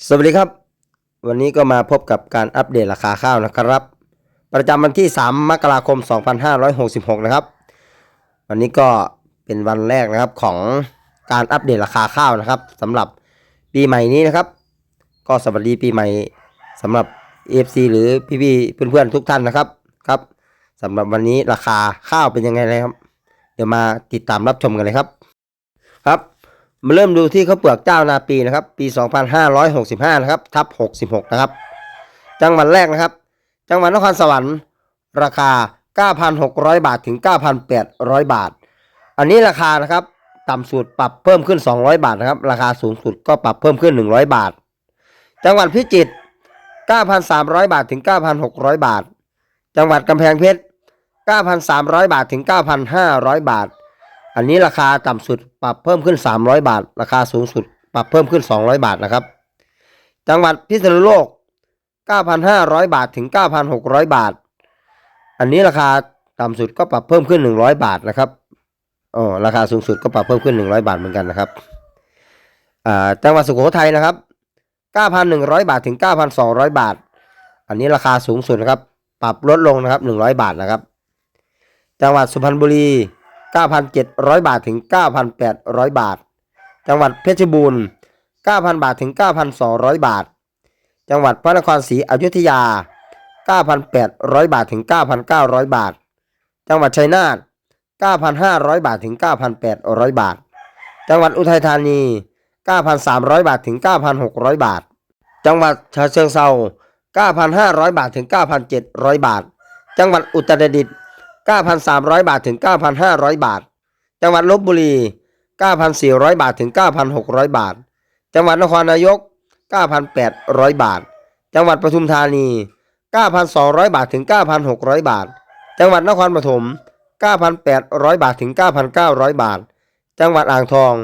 สวัสดีครับ วันนี้ก็มาพบกับการอัปเดตราคาข้าวนะครับ ประจำวันที่ 3 มกราคม 2566 นะครับ วันนี้ก็เป็นวันแรกนะครับของการอัปเดตราคาข้าวนะครับสำหรับปีใหม่นี้นะครับ ก็สวัสดีปีใหม่สำหรับ FC หรือพี่ๆเพื่อนๆทุกท่านนะครับครับสำหรับวันนี้ราคาข้าวเป็นยังไงนะครับ เดี๋ยวมาติดตามรับชมกันเลยครับ ครับ มาเริ่มดูที่ข้าวเปลือกเจ้านาปีนะครับ ปี 2565 นะครับ ทับ 66 นะครับ จังหวัดแรกนะครับ จังหวัดนครสวรรค์ ราคา 9,600 บาทถึง 9,800 บาท อันนี้ราคานะครับ ต่ำสุดปรับเพิ่มขึ้น 200 บาทนะครับ ราคาสูงสุดก็ปรับเพิ่มขึ้น 100 บาท จังหวัดพิจิตร 9,300 บาทถึง 9,600 บาท จังหวัดกำแพงเพชร 9,300 บาทถึง 9,500 บาท อันนี้ราคาต่ำสุดปรับเพิ่มขึ้น 300 บาท ราคาสูงสุด ปรับเพิ่มขึ้น 200 บาทนะครับ จังหวัดพิษณุโลก 9,500 บาทถึง 9,600 บาท อันนี้ราคาต่ำสุดก็ปรับเพิ่มขึ้น 100 บาทนะครับอ๋อราคาสูงสุดก็ปรับเพิ่มขึ้น 100 บาทเหมือนกันนะครับอ่าจังหวัดสุโขทัยนะครับ 9,100 บาทถึง 9,200 บาท อันนี้ราคาสูงสุดนะครับ ปรับลดลงนะครับ 100 บาทนะครับ จังหวัดสุพรรณบุรี 9,700 บาทถึง 9,800 บาท จังหวัดเพชรบูรณ์ 9,000 บาทถึง 9,200 บาท จังหวัดพระนครศรีอยุธยา 9,800 บาทถึง 9,900 บาท จังหวัดชัยนาท 9,500 บาทถึง 9,800 บาท จังหวัดอุทัยธานี 9,300 บาทถึง 9,600 บาท จังหวัดฉะเชิงเทรา9,500 บาทถึง 9,700 บาท จังหวัดอุตรดิตถ์ 9,300 บาทถึง 9,500 บาท จังหวัดลบบุรี 9,400 บาทถึง 9,600 บาท จังหวัดนครนายก 9,800 บาท จังหวัดปทุมธานี 9,200 บาทถึง 9,600 บาท จังหวัดนครปฐม 9,800 บาทถึง 9,900 บาท จังหวัดอ่างทอง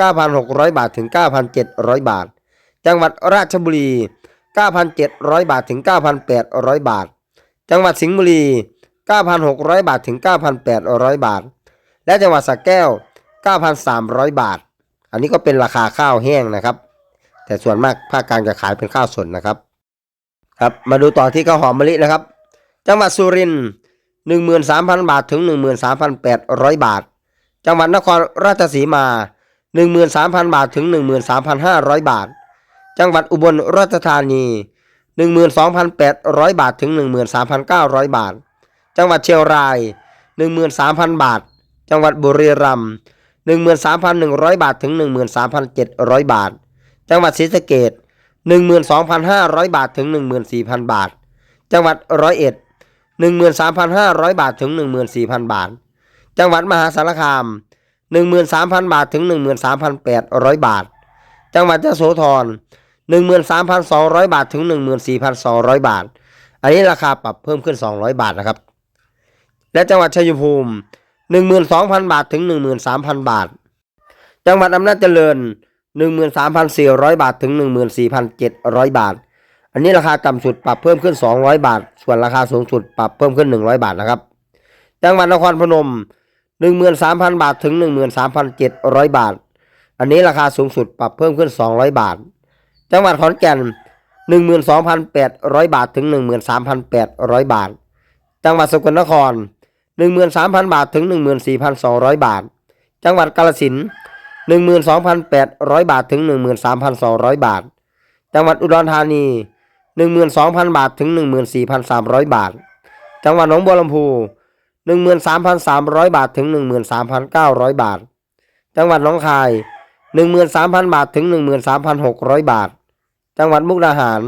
9,600 บาทถึง 9,700 บาท จังหวัดราชบุรี 9,700 บาทถึง 9,800 บาท จังหวัดสิงห์บุรี 9,600 บาทถึง 9,800 บาท และจังหวัดสระแก้ว 9,300 บาท อันนี้ก็เป็นราคาข้าวแห้งนะครับ แต่ส่วนมากภาคกลางจะขายเป็นข้าวสดนะครับ ครับ มาดูต่อที่ข้าวหอมมะลินะครับ จังหวัดสุรินทร์13,000 บาทถึง 13,800 บาท จังหวัดนครราชสีมา 13,000 บาทถึง 13,500 บาท จังหวัดอุบลราชธานี 12,800 บาทถึง 13,900 บาท จังหวัดเชียงราย 13,000 บาท จังหวัดบุรีรัมย์13,100 บาทถึง 13,700 บาท จังหวัดศรีสะเกษ12,500 บาทถึง 14,000 บาท จังหวัดร้อยเอ็ด13,500 บาทถึง 14,000 บาท จังหวัดมหาสารคาม 13,000 บาทถึง 13,800 บาท จังหวัดยะโสธร13,200 บาทถึง 14,200 บาท อันนี้ราคาปรับเพิ่มขึ้น 200 บาทนะครับ และจังหวัดชัยภูมิ 12,000 บาทถึง 13,000 บาท จังหวัดอำนาจเจริญ 13,400 บาทถึง 14,700 บาท อันนี้ราคาต่ำสุดปรับเพิ่มขึ้น 200 บาท ส่วนราคาสูงสุดปรับเพิ่มขึ้น 100 บาทนะครับ จังหวัดนครพนม 13,000 บาทถึง 13,700 บาท อันนี้ราคาสูงสุดปรับเพิ่มขึ้น 200 บาท จังหวัดขอนแก่น12,800 บาทถึง 13,800 บาท จังหวัดสกลนคร 13,000 บาทถึง 14,200 บาท จังหวัดกาฬสินธุ์12,800 บาทถึง 13,200 บาท จังหวัดอุดรธานี 12,000 บาทถึง 14,300 บาท จังหวัดหนองบัวลำพู 13,300 บาทถึง 13,900 บาท จังหวัดหนองคาย 13,000 บาทถึง 13,600 บาท จังหวัดมุกดาหาร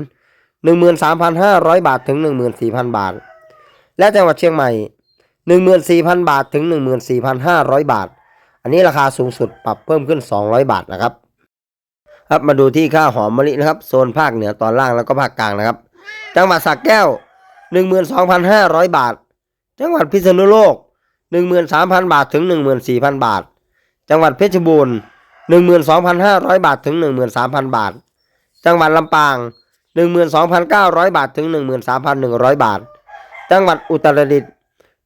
13,500 บาทถึง 14,000 บาท และจังหวัดเชียงใหม่ 14,000 บาทถึง 14,500 บาท อันนี้ราคาสูงสุดปรับเพิ่มขึ้น 200 บาทนะครับ ครับมาดูที่ข้าวหอมมะลินะครับ โซนภาคเหนือตอนล่างแล้วก็ภาคกลางนะครับ จังหวัดสระแก้ว 12,500 บาท จังหวัดพิษณุโลก 13,000 บาทถึง 14,000 บาท จังหวัดเพชรบูรณ์ 12,500 บาทถึง 13,000 บาท จังหวัดลำปาง 12,900 บาทถึง 13,100 บาท จังหวัดอุตรดิตถ์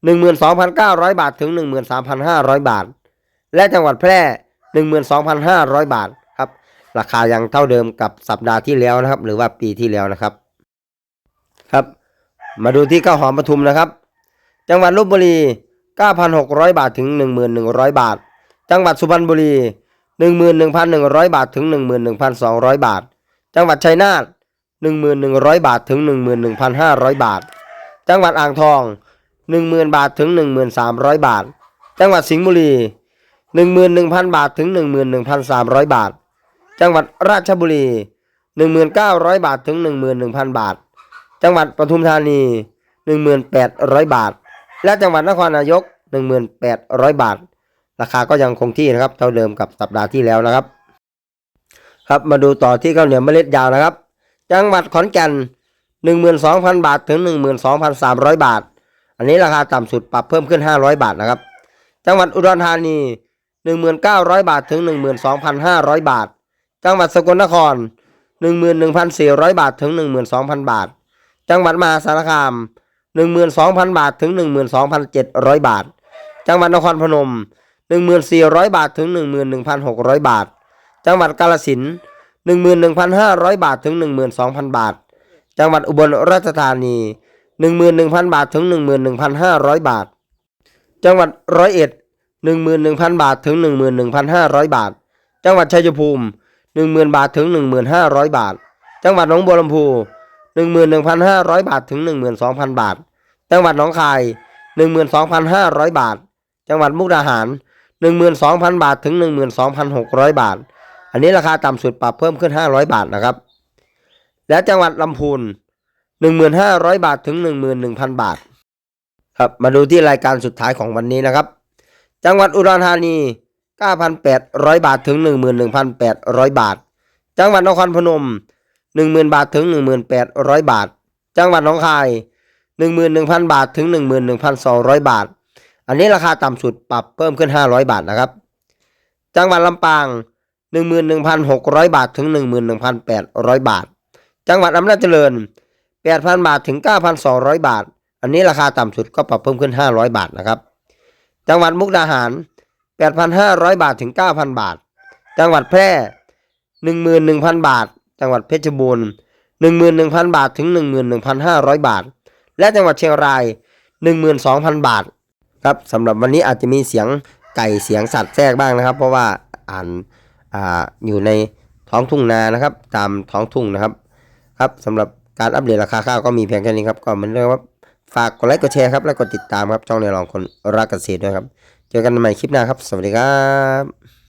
12,900 บาทถึง 13,500 บาท และจังหวัดแพร่ 12,500 บาทครับ ราคายังเท่าเดิมกับสัปดาห์ที่แล้วนะครับ หรือว่าปีที่แล้วนะครับ ครับ มาดูที่ข้าวหอมปทุมนะครับ จังหวัดลบบุรี 9,600 บาทถึง 1,100 บาท จังหวัดสุพรรณบุรี 11,100 บาทถึง 11,200 บาท จังหวัดชัยนาท 1,100 บาทถึง 11,500 บาท จังหวัดอ่างทอง 10,000 บาทถึง 1,300 บาท จังหวัดสิงห์บุรี 11,000 บาทถึง 11,300 บาท จังหวัดราชบุรี 1,900 บาทถึง 11,000 บาท จังหวัดปทุมธานี 1,800 บาท และจังหวัดนครนายก 1,800 บาท ราคาก็ยังคงที่นะครับเท่าเดิมกับสัปดาห์ที่แล้วนะครับ ครับมาดูต่อที่ข้าวเหนียวเมล็ดยาวนะครับ จังหวัดขอนแก่น 12,000 บาทถึง 12,300 บาท อันนี้ราคาต่ำสุดปรับเพิ่มขึ้น 500 บาทนะครับ จังหวัดอุดรธานี 1,900 บาทถึง 12,500 บาท จังหวัดสกลนคร 11,400 บาทถึง 12,000 บาท จังหวัดมหาสารคาม 12,000 บาทถึง 12,700 บาท จังหวัดนครพนม 1,400 บาทถึง 11,600 บาท จังหวัดกาฬสินธุ์11,500 บาทถึง 12,000 บาท จังหวัดอุบลราชธานี 11,000 บาทถึง 11,500 บาท จังหวัดร้อยเอ็ด11,000 บาทถึง 11,500 บาท จังหวัดชัยภูมิ 10,000 บาทถึง 1,500 บาท จังหวัดหนองบัวลำพู 11,500 บาทถึง 12,000 บาท จังหวัดหนองคาย 12,500 บาท จังหวัดมุกดาหาร 12,000 บาทถึง 12,600 บาท อันนี้ราคาต่ำสุดปรับเพิ่มขึ้น 500 บาทนะครับ และจังหวัดลำพูน 1,500 บาทถึง 11,000 บาท ครับ มาดูที่รายการสุดท้ายของวันนี้นะครับ จังหวัดอุดรธานี 9,800 บาทถึง 11,800 บาท จังหวัดนครพนม 10,000 บาทถึง 1,800 บาท จังหวัดหนองคาย 11,000 บาทถึง 11,200 บาท อันนี้ราคาต่ำสุดปรับเพิ่มขึ้น 500 บาทนะครับ จังหวัดลำปาง 11,600 บาทถึง 11,800 บาท จังหวัดอำนาจเจริญ 8,000 บาทถึง 9,200 บาท อันนี้ราคาต่ำสุดก็ปรับเพิ่มขึ้น 500 บาทนะครับ จังหวัดมุกดาหาร 8,500 บาทถึง 9,000 บาท จังหวัดแพร่ 11,000 บาท จังหวัดเพชรบูรณ์ 11,000 บาทถึง 11,500 บาท และจังหวัดเชียงราย 12,000 บาทครับสำหรับวันนี้อาจจะมีเสียงไก่เสียงสัตว์แทรกบ้างนะครับ เพราะว่าอ่านอ่าอยู่ในท้องทุ่งนานะครับ ตามท้องทุ่งนะครับ ครับสำหรับ การอัปเดตราคาข้าวก็มีเพียงแค่นี้ครับ ก็เหมือนเดิมครับฝากกดไลค์กดแชร์ครับ และกดติดตามครับช่องในรองคนรักเกษตรด้วยครับ เจอกันใหม่คลิปหน้าครับ สวัสดีครับ